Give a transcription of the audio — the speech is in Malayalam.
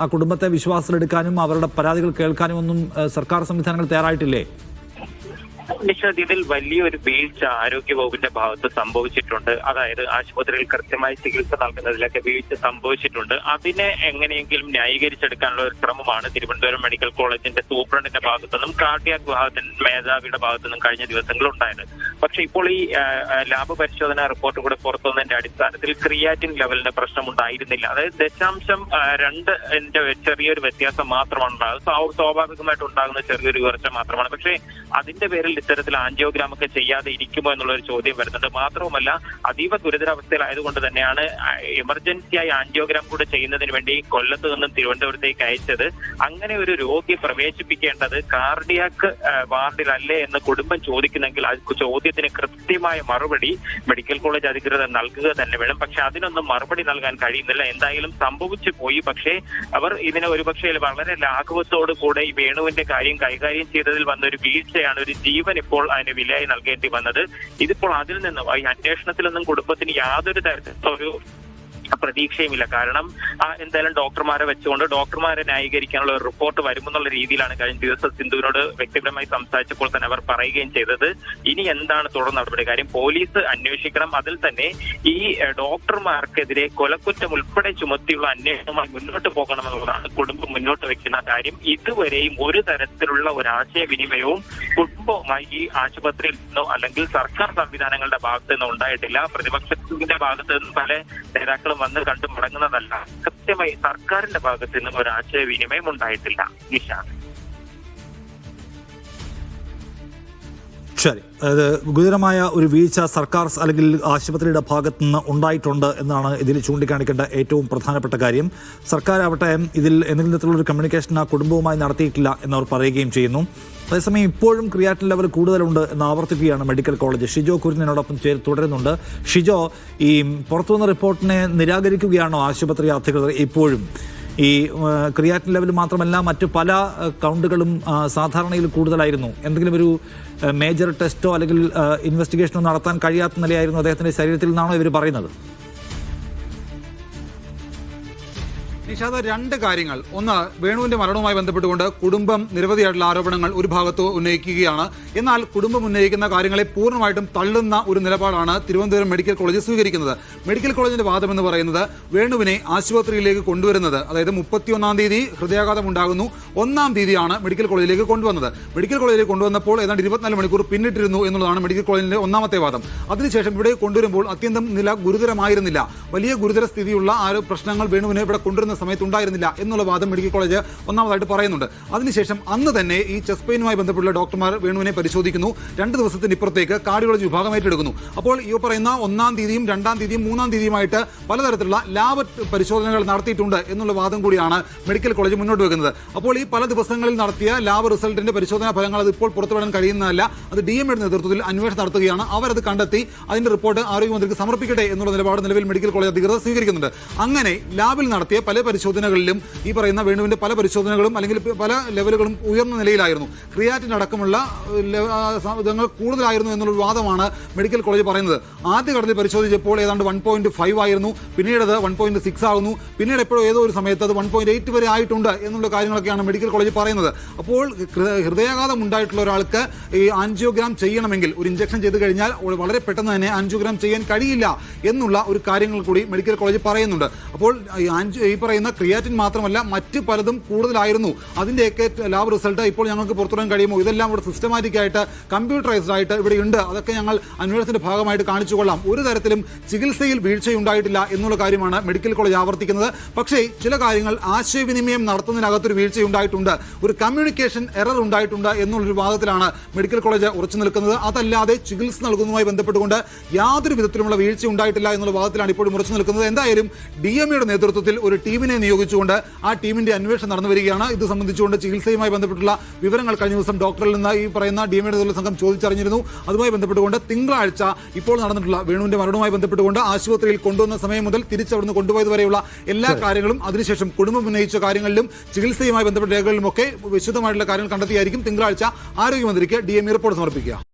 ആ കുടുംബത്തെ വിശ്വാസത്തിലെടുക്കാനും അവരുടെ പരാതികൾ കേൾക്കാനും ഒന്നും സർക്കാർ സംവിധാനങ്ങൾ തയ്യാറായിട്ടില്ലേ? നിഷാദ് വലിയൊരു വീഴ്ച ആരോഗ്യ വകുപ്പിന്റെ ഭാഗത്ത് സംഭവിച്ചിട്ടുണ്ട്. അതായത് ആശുപത്രിയിൽ കൃത്യമായി ചികിത്സ നൽകുന്നതിലൊക്കെ വീഴ്ച സംഭവിച്ചിട്ടുണ്ട്. അതിനെ എങ്ങനെയെങ്കിലും ന്യായീകരിച്ചെടുക്കാനുള്ള ഒരു ശ്രമമാണ് തിരുവനന്തപുരം മെഡിക്കൽ കോളേജിന്റെ സൂപ്രണ്ടിന്റെ ഭാഗത്തു നിന്നും കാർഡിയാക് വിഭാഗത്തിന്റെ മേധാവിയുടെ ഭാഗത്തു നിന്നും കഴിഞ്ഞ ദിവസങ്ങളിൽ ഉണ്ടായത് പക്ഷെ ഇപ്പോൾ ഈ ലാബ് പരിശോധന റിപ്പോർട്ട് കൂടെ പുറത്തുവന്നതിന്റെ അടിസ്ഥാനത്തിൽ ക്രിയാറ്റിൻ ലെവലിന്റെ പ്രശ്നം ഉണ്ടായിരുന്നില്ല അതായത് ദശാംശം രണ്ട് ചെറിയൊരു വ്യത്യാസം മാത്രമാണ് ഉണ്ടാകുന്നത്. സ്വാഭാവികമായിട്ട് ഉണ്ടാകുന്ന ചെറിയൊരു ഉയർച്ച മാത്രമാണ്. പക്ഷേ അതിന്റെ പേരിൽ ഇത്തരത്തിൽ ആൻജിയോഗ്രാം ഒക്കെ ചെയ്യാതെ ഇരിക്കുമോ എന്നുള്ള ഒരു ചോദ്യം വരുന്നുണ്ട്. മാത്രവുമല്ല അതീവ ഗുരുതരാവസ്ഥയിലായതുകൊണ്ട് തന്നെയാണ് എമർജൻസിയായി ആൻജിയോഗ്രാം കൂടെ ചെയ്യുന്നതിന് വേണ്ടി കൊല്ലത്ത് നിന്നും തിരുവനന്തപുരത്തേക്ക് അയച്ചത്. അങ്ങനെ ഒരു രോഗി പ്രവേശിപ്പിക്കേണ്ടത് കാർഡിയാക്ക് വാർഡിലല്ലേ എന്ന് കുടുംബം ചോദിക്കുന്നെങ്കിൽ ആ ചോദ്യത്തിന് കൃത്യമായ മറുപടി മെഡിക്കൽ കോളേജ് അധികൃതർ നൽകുക തന്നെ വേണം. പക്ഷെ അതിനൊന്നും മറുപടി നൽകാൻ കഴിയുന്നില്ല. എന്തായാലും സംഭവിച്ചു പോയി. പക്ഷേ അവർ ഇതിനെ ഒരുപക്ഷേ വളരെ ലാഘവത്തോടു കൂടെ ഈ വേണുവിന്റെ കാര്യം കൈകാര്യം ചെയ്തതിൽ വന്ന ഒരു വീഴ്ചയാണ് ഒരു ജീവൻ ഇപ്പോൾ അതിന് വിലയായി നൽകേണ്ടി വന്നത്. ഇതിപ്പോൾ അതിൽ നിന്നും ഈ അന്വേഷണത്തിലൊന്നും കുടുംബത്തിന് യാതൊരു തരത്തിലുള്ള ഒരു പ്രതീക്ഷയുമില്ല കാരണം എന്തായാലും ഡോക്ടർമാരെ വെച്ചുകൊണ്ട് ഡോക്ടർമാരെ ന്യായീകരിക്കാനുള്ള ഒരു റിപ്പോർട്ട് വരുമെന്നുള്ള രീതിയിലാണ് കഴിഞ്ഞ ദിവസം സിന്ധുവിനോട് വ്യക്തിപരമായി സംസാരിച്ചപ്പോൾ തന്നെ അവർ പറയുകയും ചെയ്തത്. ഇനി എന്താണ് തുടർ നടപടി? കാര്യം പോലീസ് അന്വേഷിക്കണം. അതിൽ തന്നെ ഈ ഡോക്ടർമാർക്കെതിരെ കൊലക്കുറ്റം ഉൾപ്പെടെ ചുമത്തിയുള്ള അന്വേഷണവുമായി മുന്നോട്ട് പോകണമെന്നുള്ളതാണ് കുടുംബം മുന്നോട്ട് വെക്കുന്ന കാര്യം. ഇതുവരെയും ഒരു തരത്തിലുള്ള ഒരു ആശയവിനിമയവും കുടുംബവുമായി ഈ ആശുപത്രിയിൽ നിന്നോ അല്ലെങ്കിൽ സർക്കാർ സംവിധാനങ്ങളുടെ ഭാഗത്തു നിന്നോ ഉണ്ടായിട്ടില്ല. പ്രതിപക്ഷത്തിന്റെ ഭാഗത്ത് നിന്ന് പല നേതാക്കളും വന്ന് കണ്ടു മടങ്ങുന്നതല്ല. കൃത്യമായി സർക്കാരിന്റെ ഭാഗത്ത് നിന്നും ഒരു ആശയവിനിമയം ഉണ്ടായിട്ടില്ല നിഷാദ് ശരി. അതായത് ഗുരുതരമായ ഒരു വീഴ്ച സർക്കാർ അല്ലെങ്കിൽ ആശുപത്രിയുടെ ഭാഗത്തു നിന്ന് ഉണ്ടായിട്ടുണ്ട് എന്നാണ് ഇതിൽ ചൂണ്ടിക്കാണിക്കേണ്ട ഏറ്റവും പ്രധാനപ്പെട്ട കാര്യം. സർക്കാർ ആവട്ടെ ഇതിൽ എന്തെങ്കിലും തരത്തിലുള്ള ഒരു കമ്മ്യൂണിക്കേഷൻ ആ കുടുംബവുമായി നടത്തിയിട്ടില്ല എന്നവർ പറയുകയും ചെയ്യുന്നു. അതേസമയം ഇപ്പോഴും ക്രിയാറ്റിൻ ലെവൽ കൂടുതലുണ്ട് എന്ന് ആവർത്തിക്കുകയാണ് മെഡിക്കൽ കോളേജ്. ഷിജോ കുരുന്നിനോടൊപ്പം ചേർ തുടരുന്നുണ്ട്. ഷിജോ ഈ പുറത്തുവന്ന റിപ്പോർട്ടിനെ നിരാകരിക്കുകയാണോ ആശുപത്രി അധികൃതർ ഇപ്പോഴും? ഈ ക്രിയാറ്റിൻ ലെവൽ മാത്രമല്ല മറ്റ് പല കൗണ്ടുകളും സാധാരണയിൽ കൂടുതലായിരുന്നു. എന്തെങ്കിലും ഒരു മേജർ ടെസ്റ്റോ അല്ലെങ്കിൽ ഇൻവെസ്റ്റിഗേഷനോ നടത്താൻ കഴിയാത്ത നിലയായിരുന്നു അദ്ദേഹത്തിന്റെ ശരീരത്തിൽ നിന്നാണോ ഇവർ പറയുന്നത്? നിഷാദ രണ്ട് കാര്യങ്ങൾ. ഒന്ന് വേണുവിന്റെ മരണവുമായി ബന്ധപ്പെട്ടുകൊണ്ട് കുടുംബം നിരവധിയായിട്ടുള്ള ആരോപണങ്ങൾ ഒരു ഭാഗത്ത് ഉന്നയിക്കുകയാണ്. എന്നാൽ കുടുംബം ഉന്നയിക്കുന്ന കാര്യങ്ങളെ പൂർണമായിട്ടും തള്ളുന്ന ഒരു നിലപാടാണ് തിരുവനന്തപുരം മെഡിക്കൽ കോളേജ് സ്വീകരിക്കുന്നത്. മെഡിക്കൽ കോളേജിന്റെ വാദം എന്ന് പറയുന്നത് വേണുവിനെ ആശുപത്രിയിലേക്ക് കൊണ്ടുവരുന്നത്. അതായത് മുപ്പത്തിയൊന്നാം തീയതി ഹൃദയാഘാതം ഉണ്ടാകുന്നു. ഒന്നാം തീയതിയാണ് മെഡിക്കൽ കോളേജിലേക്ക് കൊണ്ടുവന്നത്. മെഡിക്കൽ കോളേജിലേക്ക് കൊണ്ടുവന്നപ്പോൾ ഏതാണ്ട് ഇരുപത്തിനാല് മണിക്കൂർ പിന്നിട്ടിരുന്നു എന്നുള്ളതാണ് മെഡിക്കൽ കോളേജിന്റെ ഒന്നാമത്തെ വാദം. അതിനുശേഷം ഇവിടെ കൊണ്ടുവരുമ്പോൾ അത്യന്തം നില ഗുരുതരമായിരുന്നില്ല. വലിയ ഗുരുതര സ്ഥിതിയുള്ള ആരോ പ്രശ്നങ്ങൾ വേണുവിനെ ഇവിടെ കൊണ്ടുവരുന്ന സമയത്ത് ഉണ്ടായിരുന്നില്ല എന്നുള്ള വാദം മെഡിക്കൽ കോളേജ് ഒന്നാമതായിട്ട് പറയുന്നുണ്ട്. അതിനുശേഷം അന്ന് തന്നെ ഈ ചെസ്റ്റ് പെയിനുമായി ബന്ധപ്പെട്ടുള്ള ഡോക്ടർമാർ വേണുവിനെ പരിശോധിക്കുന്നു. രണ്ട് ദിവസത്തിന് ഇപ്പുറത്തേക്ക് കാർഡിയോളജി വിഭാഗമായിട്ട് എടുക്കുന്നു അപ്പോൾ ഈ പറയുന്ന ഒന്നാം തീയതിയും രണ്ടാം തീയതിയും മൂന്നാം തീയതിയുമായിട്ട് പലതരത്തിലുള്ള ലാബ് പരിശോധനകൾ നടത്തിയിട്ടുണ്ട് എന്നുള്ള വാദം കൂടിയാണ് മെഡിക്കൽ കോളേജ് മുന്നോട്ട് വെക്കുന്നത്. അപ്പോൾ ഈ പല ദിവസങ്ങളിൽ നടത്തിയ ലാബ് റിസൾട്ടിന്റെ പരിശോധനാ ഫലങ്ങൾ അത് ഇപ്പോൾ പുറത്തുവിടാൻ കഴിയുന്നതല്ല. അത് ഡി എം നേതൃത്വത്തിൽ അന്വേഷണം നടത്തുകയാണ്. അവരത് കണ്ടെത്തി അതിന്റെ റിപ്പോർട്ട് ആരോഗ്യമന്ത്രിക്ക് സമർപ്പിക്കട്ടെ എന്നുള്ള നിലപാട് നിലവിൽ മെഡിക്കൽ കോളേജ് അധികൃതർ സ്വീകരിക്കുന്നുണ്ട്. അങ്ങനെ ലാബിൽ നടത്തിയ പല പരിശോധനകളിലും ഈ പറയുന്ന വേണുവിന്റെ പല പരിശോധനകളും അല്ലെങ്കിൽ പല ലെവലുകളും ഉയർന്ന നിലയിലായിരുന്നു. ക്രിയാറ്റിൻ അടക്കമുള്ള ഇതങ്ങൾ കൂടുതലായിരുന്നു എന്നുള്ള വാദമാണ് മെഡിക്കൽ കോളേജ് പറയുന്നത്. ആദ്യ ഘട്ടത്തിൽ പരിശോധിച്ചപ്പോൾ ഏതാണ്ട് വൺ പോയിന്റ് ഫൈവ് ആയിരുന്നു. പിന്നീട് അത് വൺ പോയിന്റ് സിക്സ് ആകുന്നു. പിന്നീട് എപ്പോഴും ഏതോ ഒരു സമയത്ത് അത് വൺ പോയിന്റ് എയ്റ്റ് വരെ ആയിട്ടുണ്ട് എന്നുള്ള കാര്യങ്ങളൊക്കെയാണ് മെഡിക്കൽ കോളേജ് പറയുന്നത്. അപ്പോൾ ഹൃദയാഘാതം ഉണ്ടായിട്ടുള്ള ഒരാൾക്ക് ഈ ആൻജിയോഗ്രാം ചെയ്യണമെങ്കിൽ ഒരു ഇഞ്ചക്ഷൻ ചെയ്ത് കഴിഞ്ഞാൽ വളരെ പെട്ടെന്ന് തന്നെ ആൻജിയോഗ്രാം ചെയ്യാൻ കഴിയില്ല എന്നുള്ള ഒരു കാര്യങ്ങൾ കൂടി മെഡിക്കൽ കോളേജ് പറയുന്നുണ്ട്. അപ്പോൾ ഈ പറയുന്ന പറയുന്ന ക്രിയാറ്റിൻ മാത്രമല്ല മറ്റ് പലതും കൂടുതലായിരുന്നു. അതിന്റെയൊക്കെ ലാബ് റിസൾട്ട് ഇപ്പോൾ ഞങ്ങൾക്ക് പുറത്തുവിടാൻ കഴിയുമോ? ഇതെല്ലാം ഇവിടെ സിസ്റ്റമാറ്റിക് ആയിട്ട് കമ്പ്യൂട്ടറൈസ്ഡ് ആയിട്ട് ഇവിടെ ഉണ്ട്. അതൊക്കെ ഞങ്ങൾ അന്വേഷണത്തിന്റെ ഭാഗമായിട്ട് കാണിച്ചു കൊള്ളാം. ഒരു തരത്തിലും ചികിത്സയിൽ വീഴ്ചയുണ്ടായിട്ടില്ല എന്നുള്ള കാര്യമാണ് മെഡിക്കൽ കോളേജ് ആവർത്തിക്കുന്നത്. പക്ഷേ ചില കാര്യങ്ങൾ ആശയവിനിമയം നടത്തുന്നതിനകത്തൊരു വീഴ്ചയുണ്ടായിട്ടുണ്ട്. ഒരു കമ്മ്യൂണിക്കേഷൻ എറർ ഉണ്ടായിട്ടുണ്ട് എന്നുള്ളൊരു വാദത്തിലാണ് മെഡിക്കൽ കോളേജ് ഉറച്ചു നിൽക്കുന്നത്. അതല്ലാതെ ചികിത്സ നൽകുന്നതുമായി ബന്ധപ്പെട്ടുകൊണ്ട് യാതൊരു വിധത്തിലുമുള്ള വീഴ്ച ഉണ്ടായിട്ടില്ല എന്നുള്ള വാദത്തിലാണ് ഇപ്പോഴും ഉറച്ചു നിൽക്കുന്നത്. എന്തായാലും ഡി എം എയുടെ നേതൃത്വത്തിൽ ഒരു ടീമിനെ നിയോഗിച്ചുകൊണ്ട് ആ ടീമിന്റെ അന്വേഷണം നടന്നു വരികയാണ്. ഇത് സംബന്ധിച്ചുകൊണ്ട് ചികിത്സയുമായി ബന്ധപ്പെട്ടുള്ള വിവരങ്ങൾ കഴിഞ്ഞ ദിവസം ഡോക്ടറിൽ നിന്ന് ഈ പറയുന്ന ഡി എം സംഘം ചോദിച്ചറിഞ്ഞിരുന്നു. അതുമായി ബന്ധപ്പെട്ടുകൊണ്ട് തിങ്കളാഴ്ച ഇപ്പോൾ നടന്നിട്ടുള്ള വേണുവിന്റെ മരണവുമായി ബന്ധപ്പെട്ടുകൊണ്ട് ആശുപത്രിയിൽ കൊണ്ടുവന്ന സമയം മുതൽ തിരിച്ചവിടുന്ന് കൊണ്ടുപോയത് വരെയുള്ള എല്ലാ കാര്യങ്ങളും അതിനുശേഷം കുടുംബം ഉന്നയിച്ച കാര്യങ്ങളിലും ചികിത്സയുമായി ബന്ധപ്പെട്ട രേഖകളിലുമൊക്കെ വിശദമായിട്ടുള്ള കാര്യങ്ങൾ കണ്ടെത്തിയായിരിക്കും തിങ്കളാഴ്ച ആരോഗ്യമന്ത്രിക്ക് ഡി എം ഇ റിപ്പോർട്ട് സമർപ്പിക്കുക.